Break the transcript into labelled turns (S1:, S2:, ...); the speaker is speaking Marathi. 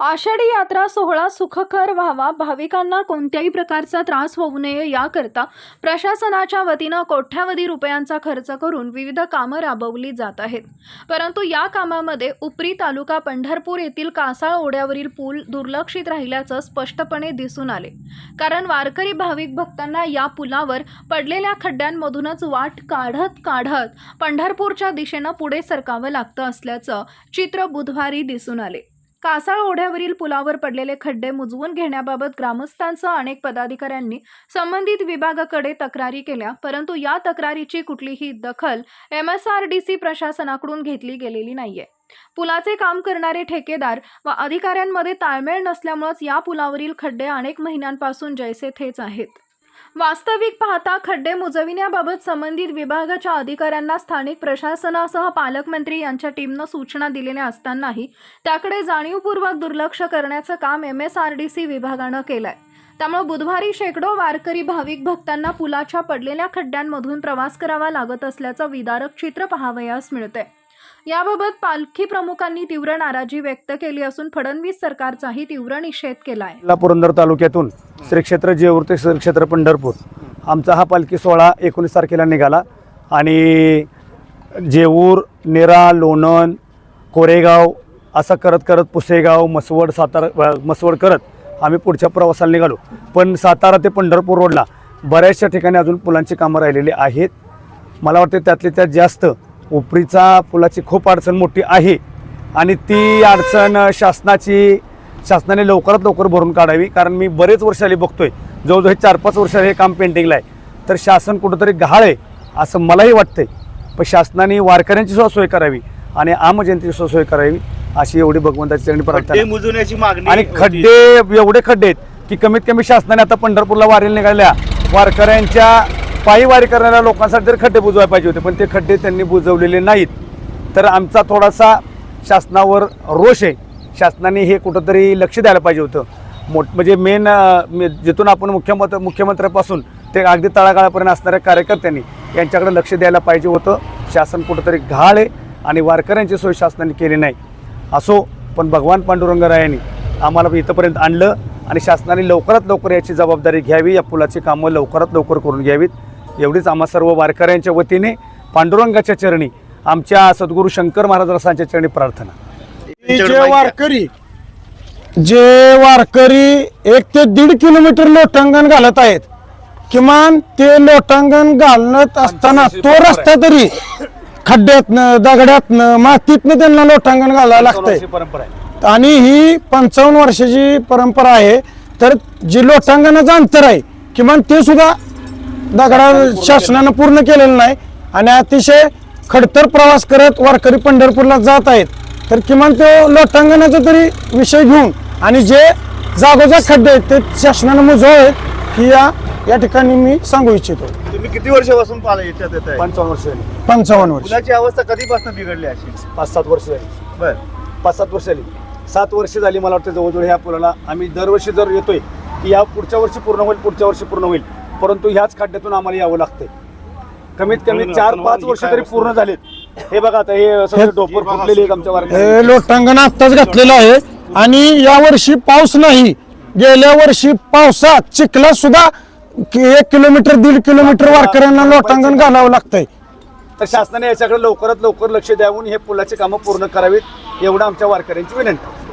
S1: आषाढी यात्रा सोहळा सुखकर व्हावा. भाविकांना कोणत्याही प्रकारचा त्रास होऊ नये याकरता प्रशासनाच्या वतीनं कोट्यावधी रुपयांचा खर्च करून विविध कामं राबवली जात आहेत. परंतु या कामामध्ये उपरी तालुका पंढरपूर येथील कासाळ ओढ्यावरील पूल दुर्लक्षित राहिल्याचं स्पष्टपणे दिसून आले. कारण वारकरी भाविक भक्तांना या पुलावर पडलेल्या खड्ड्यांमधूनच वाट काढत काढत पंढरपूरच्या दिशेनं पुढे सरकावं लागतं असल्याचं चित्र बुधवारी दिसून आले. कासाळ ओढ्यावरील पुलावर पडलेले खड्डे मुजवून घेण्याबाबत ग्रामस्थांसह अनेक पदाधिकाऱ्यांनी संबंधित विभागाकडे तक्रारी केल्या परंतु या तक्रारीची कुठलीही दखल M S R D C प्रशासनाकडून घेतली गेलेली नाहीये. पुलाचे काम करणारे ठेकेदार व अधिकाऱ्यांमध्ये ताळमेळ नसल्यामुळेच या पुलावरील खड्डे अनेक महिन्यांपासून जैसे थेच आहेत. वास्तविक पाहता खड्डे मुजविण्याबाबत संबंधित विभागाच्या अधिकाऱ्यांना स्थानिक प्रशासनासह पालकमंत्री यांच्या टीमनं सूचना दिलेल्या असतानाही त्याकडे जाणीवपूर्वक दुर्लक्ष करण्याचं काम M S R D C विभागानं केलंय. त्यामुळे बुधवारी शेकडो वारकरी भाविक भक्तांना पुलाच्या पडलेल्या खड्ड्यांमधून प्रवास करावा लागत असल्याचं विदारक चित्र पाहावयास मिळतंय. याबाबत पालखी प्रमुखांनी तीव्र नाराजी व्यक्त केली असून फडणवीस सरकारचाही तीव्र निषेध केलाय.
S2: पुरंदर तालुक्यातून श्री क्षेत्र जेऊर ते श्री क्षेत्र पंढरपूर. आमचा हा पालखी सोहळा एकोणीस तारखेला निघाला. आणि जेऊर नेरा लोणन कोरेगाव असं करत करत पुसेगाव मसवड सातारा मसवड करत आम्ही पुढच्या प्रवासाला निघालो. पण सातारा ते पंढरपूर रोडला बऱ्याचशा ठिकाणी अजून पुलांची कामं राहिलेली आहेत. मला वाटते त्यातले त्यात जास्त उपरीचा पुलाची खूप अडचण मोठी आहे. आणि ती अडचण शासनाची शासनाने लवकरात लवकर भरून काढावी. कारण मी बरेच वर्ष आली बघतोय. जवळजवळ हे चार पाच वर्ष हे काम पेंटिंगला आहे. तर शासन कुठंतरी गहाळ आहे असं मलाही वाटतंय. पण शासनाने वारकऱ्यांची सुद्धा सोय करावी आणि आम जनतेची सुद्धा सोय करावी अशी एवढी भगवंताची चरणी प्रार्थना
S3: मुजवण्याची मागणी
S2: आणि. खड्डे एवढे खड्डे आहेत की कमीत कमी शासनाने आता पंढरपूरला वारीला निघाल्या वारकऱ्यांच्या पायी वारी करणाऱ्या लोकांसाठी तरी खड्डे बुजवायला पाहिजे होते. पण ते खड्डे त्यांनी बुजवलेले नाहीत. तर आमचा थोडासा शासनावर रोष आहे. शासनाने हे कुठंतरी लक्ष द्यायला पाहिजे होतं. मोठ म्हणजे मेन जिथून आपण मुख्यमंत्री मुख्यमंत्र्यापासून ते अगदी तळागाळापर्यंत असणाऱ्या कार्यकर्त्यांनी यांच्याकडे लक्ष द्यायला पाहिजे होतं. शासन कुठंतरी घाळ आहे आणि वारकऱ्यांची सोय शासनाने केली नाही. असो पण भगवान पांडुरंगरायांनी आम्हाला इथंपर्यंत आणलं आणि शासनाने लवकरात लवकर याची जबाबदारी घ्यावी या पुलाची कामं लवकरात लवकर करून घ्यावीत. एवढीच आम्हा सर्व वारकऱ्यांच्या वतीने पांडुरंगाच्या चरणी आमच्या सद्गुरू शंकर महाराज रसांच्या चरणी प्रार्थना.
S4: जे. वारकरी जे वारकरी एक ते दीड किलोमीटर लोटांगण घालत आहेत. किमान ते लोटांगण घालत असताना तो रस्ता तरी खड्ड्यातनं दगड्यातनं मातीतनं त्यांना लोटांगण घालायला लागतंय.
S2: परंपरा आहे.
S4: आणि ही पंचावन्न वर्षाची परंपरा आहे. तर जे लोटांगणाचं अंतर आहे किमान ते सुद्धा दगडा शासनानं पूर्ण केलेलं नाही. आणि अतिशय खडतर प्रवास करत वारकरी पंढरपूरला जात आहेत. तर किमान तो लोटांगणाचा तरी विषय घेऊन आणि जे जागोजाग खड्डे आहेत ते शासनानं मुजवावेत ही या या ठिकाणी मी सांगू इच्छितो.
S3: तुम्ही किती वर्षापासून पाला याच्यात येत आहे?
S2: पंचावन्न वर्ष झाली.
S4: पंचावन्न वर्ष.
S3: पुलाची अवस्था कधीपासून बिघडली अशी?
S2: पाच सात वर्ष झाली.
S3: बर.
S2: पाच सात वर्ष झाली. सात वर्ष झाली मला वाटतं जवळजवळ ह्या पुलाला. आम्ही दरवर्षी जर येतोय की या पुढच्या वर्षी पूर्ण होईल पुढच्या वर्षी पूर्ण होईल. परंतु ह्याच खड्ड्यातून आम्हाला यावं लागतंय. कमीत कमी चार पाच वर्ष तरी पूर्ण झालेत. हे बघा आता हे सगळे डोपर फुटलेले आहेत आमच्या
S4: हे लोटांगण आत्ताच घातलेलं आहे. आणि या वर्षी पाऊस नाही. गेल्या वर्षी पावसात चिखला सुद्धा कि- एक किलोमीटर दीड किलोमीटर वारकऱ्यांना लोटांगण घालावं लागतंय.
S2: तर शासनाने याच्याकडे लवकरात लवकर लक्ष द्यावून हे पुलाची कामं पूर्ण करावीत एवढं आमच्या वारकऱ्यांची विनंती.